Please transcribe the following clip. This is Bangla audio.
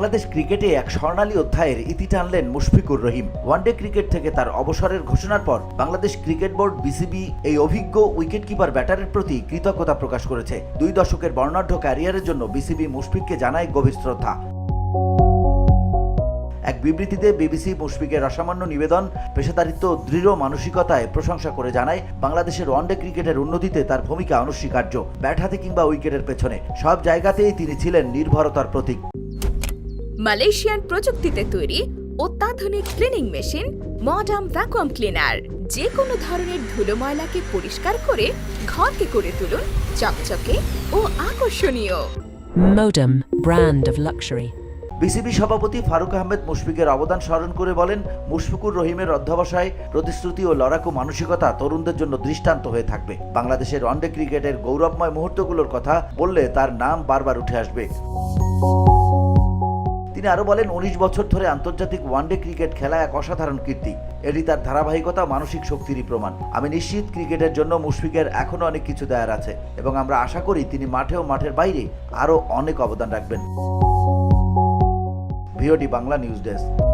বাংলাদেশ ক্রিকেটে এক স্বর্ণালী অধ্যায়ের ইতি টানলেন Mushfiqur Rahim. One day cricket থেকে তার অবসরের ঘোষণার পর বাংলাদেশ ক্রিকেট বোর্ড বিসিবি এই অভিজ্ঞ উইকেটকিপার ব্যাটারের প্রতি কৃতজ্ঞতা প্রকাশ করেছে। দুই দশকের বর্ণাঢ্য ক্যারিয়ারের জন্য বিসিবি মুশফিককে জানায় গভীর শ্রদ্ধা। এক বিবৃতিতে বিবিসি মুশফিকের অসামান্য নিবেদন, পেশাদারিত্ব, দৃঢ় মানসিকতায় প্রশংসা করে জানায়, বাংলাদেশের ওয়ানডে ক্রিকেটের উন্নতিতে তার ভূমিকা অনস্বীকার্য, ব্যাট হাতে কিংবা উইকেটের পেছনে। সব জায়গাতেই তিনি ছিলেন নির্ভরতার প্রতীক। মালয়েশিয়ান প্রযুক্তিতে তৈরি অত্যাধুনিক cleaning machine modern vacuum cleaner. যে কোনো ধরনের ধুলো ময়লাকে পরিষ্কার করে ঘরকে করে তুলুন চকচকে ও আকর্ষণীয়। Modem, brand of luxury. BCB সভাপতি ফারুক আহমেদ মুশফিকের অবদান স্মরণ করে বলেন মুশফিকুর রহিমের অধ্যবসায় প্রতিশ্রুতি ও লড়াকু মানসিকতা তরুণদের জন্য দৃষ্টান্ত হয়ে থাকবে। বাংলাদেশের ওয়ানডে ক্রিকেটের গৌরবময় মুহূর্তগুলোর কথা বললে তার নাম বারবার উঠে আসবে। তিনি আরও বলেন, উনিশ বছর ধরে আন্তর্জাতিক ওয়ানডে ক্রিকেট খেলা এক অসাধারণ কীর্তি। এটি তার ধারাবাহিকতা, মানসিক শক্তিরই প্রমাণ। আমি নিশ্চিত ক্রিকেটের জন্য মুশফিকের এখনও অনেক কিছু দেয়ার আছে এবং আমরা আশা করি তিনি মাঠে ও মাঠের বাইরে আরও অনেক অবদান রাখবেন। VOD Bangla news desk.